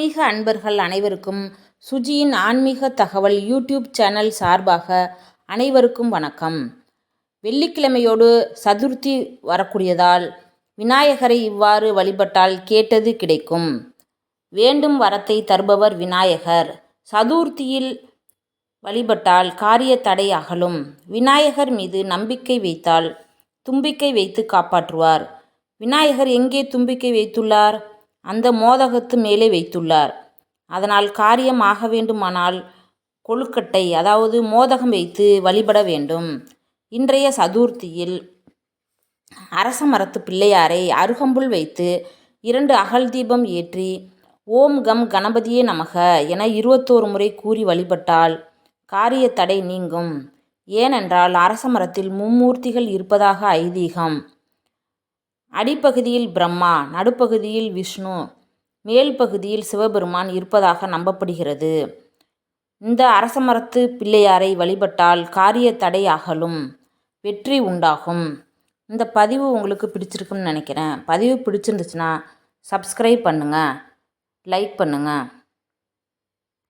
ஆன்மீக அன்பர்கள் அனைவருக்கும் சுஜியின் ஆன்மீக தகவல் யூடியூப் சேனல் சார்பாக அனைவருக்கும் வணக்கம். வெள்ளிக்கிழமையோடு சதுர்த்தி வரக்கூடியதால் விநாயகரை இவ்வாறு வழிபட்டால் கேட்டது கிடைக்கும். வேண்டும் வரத்தை தருபவர் விநாயகர். சதுர்த்தியில் வழிபட்டால் காரிய தடை அகலும். விநாயகர் மீது நம்பிக்கை வைத்தால் தும்பிக்கை வைத்து காப்பாற்றுவார். விநாயகர் எங்கே தும்பிக்கை வைத்துள்ளார்? அந்த மோதகத்து மேலே வைத்துள்ளார். அதனால் காரியம் ஆக வேண்டுமானால் கொழுக்கட்டை அதாவது மோதகம் வைத்து வழிபட வேண்டும். இன்றைய சதுர்த்தியில் அரச மரத்து பிள்ளையாரை அருகம்புல் வைத்து இரண்டு அகல் தீபம் ஏற்றி ஓம் கம் கணபதியே நமக என இருபத்தோரு முறை கூறி வழிபட்டால் காரிய தடை நீங்கும். ஏனென்றால் அரச மரத்தில் மும்மூர்த்திகள் இருப்பதாக ஐதீகம். அடிப்பகுதியில் பிரம்மா நடுப்பகுதியில் விஷ்ணு மேல் பகுதியில் சிவபெருமான் இருப்பதாக நம்பப்படுகிறது. இந்த அரசமரத்து பிள்ளையாரை வழிபட்டால் காரிய தடை அகலும் வெற்றி உண்டாகும். இந்த பதிவு உங்களுக்கு பிடிச்சிருக்குன்னு நினைக்கிறேன். பதிவு பிடிச்சிருந்துச்சுன்னா சப்ஸ்கிரைப் பண்ணுங்கள் லைக் பண்ணுங்கள்